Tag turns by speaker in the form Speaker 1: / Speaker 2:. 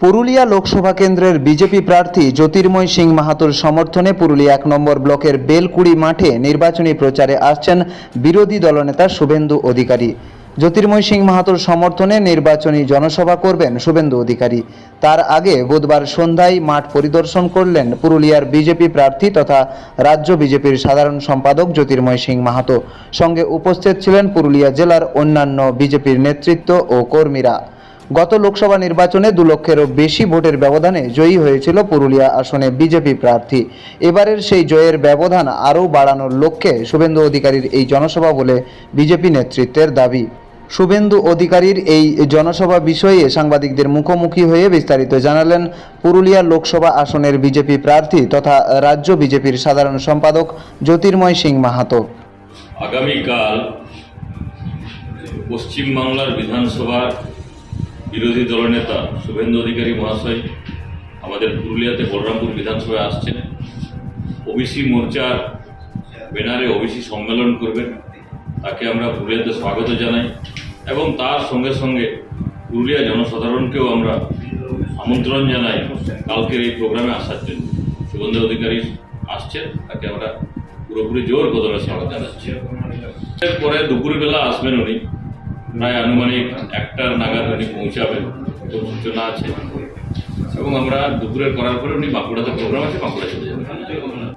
Speaker 1: পুরুলিয়া লোকসভা কেন্দ্রের বিজেপি প্রার্থী জ্যোতির্ময় সিং মাহাতোর সমর্থনে পুরুলিয়া এক নম্বর ব্লকের বেলকুড়ি মাঠে নির্বাচনী প্রচারে আসছেন বিরোধী দলনেতা শুভেন্দু অধিকারী। জ্যোতির্ময় সিং মাহাতোর সমর্থনে নির্বাচনী জনসভা করবেন শুভেন্দু অধিকারী। তার আগে বুধবার সন্ধ্যায় মাঠ পরিদর্শন করলেন পুরুলিয়ার বিজেপি প্রার্থী তথা রাজ্য বিজেপির সাধারণ সম্পাদক জ্যোতির্ময় সিং মাহাতো। সঙ্গে উপস্থিত ছিলেন পুরুলিয়া জেলার অন্যান্য বিজেপির নেতৃত্ব ও কর্মীরা। গত লোকসভা নির্বাচনে দু লক্ষেরও বেশি ভোটের ব্যবধানে জয়ী হয়েছিল পুরুলিয়া আসনে বিজেপি প্রার্থী। এবারের সেই জয়ের ব্যবধান আরও বাড়ানোর লক্ষ্যে শুভেন্দু অধিকারীর এই জনসভা বলে বিজেপি নেতৃত্বের দাবি। শুভেন্দু অধিকারীর এই জনসভা বিষয়ে সাংবাদিকদের মুখোমুখি হয়ে বিস্তারিত জানালেন পুরুলিয়া লোকসভা আসনের বিজেপি প্রার্থী তথা রাজ্য বিজেপির সাধারণ সম্পাদক জ্যোতির্ময় সিং মাহাতো।
Speaker 2: আগামীকাল পশ্চিমবাংলার বিধানসভার বিরোধী দলনেতা শুভেন্দু অধিকারী মহাশয় আমাদের পুরুলিয়াতে বলরামপুর বিধানসভায় আসছেন। ওবিসি মোর্চার ব্যানারে ওবিসি সম্মেলন করবেন। তাকে আমরা পুরুলিয়াতে স্বাগত জানাই এবং তার সঙ্গে সঙ্গে পুরুলিয়া জনসাধারণকেও আমরা আমন্ত্রণ জানাই কালকের এই প্রোগ্রামে আসার জন্য। শুভেন্দু অধিকারী আসছেন, তাকে আমরা পুরোপুরি জোর কদমে স্বাগত জানাচ্ছি। এরপরে দুপুরবেলা আসবেন উনি। প্রায় আনুমানিক একটার নাগাদ উনি পৌঁছাবেন, তো সূচনা আছে। এবং আমরা দুপুরের করার পরে উনি বাঁকুড়াতে প্রোগ্রাম আছে, বাঁকুড়া চলে যাবেন।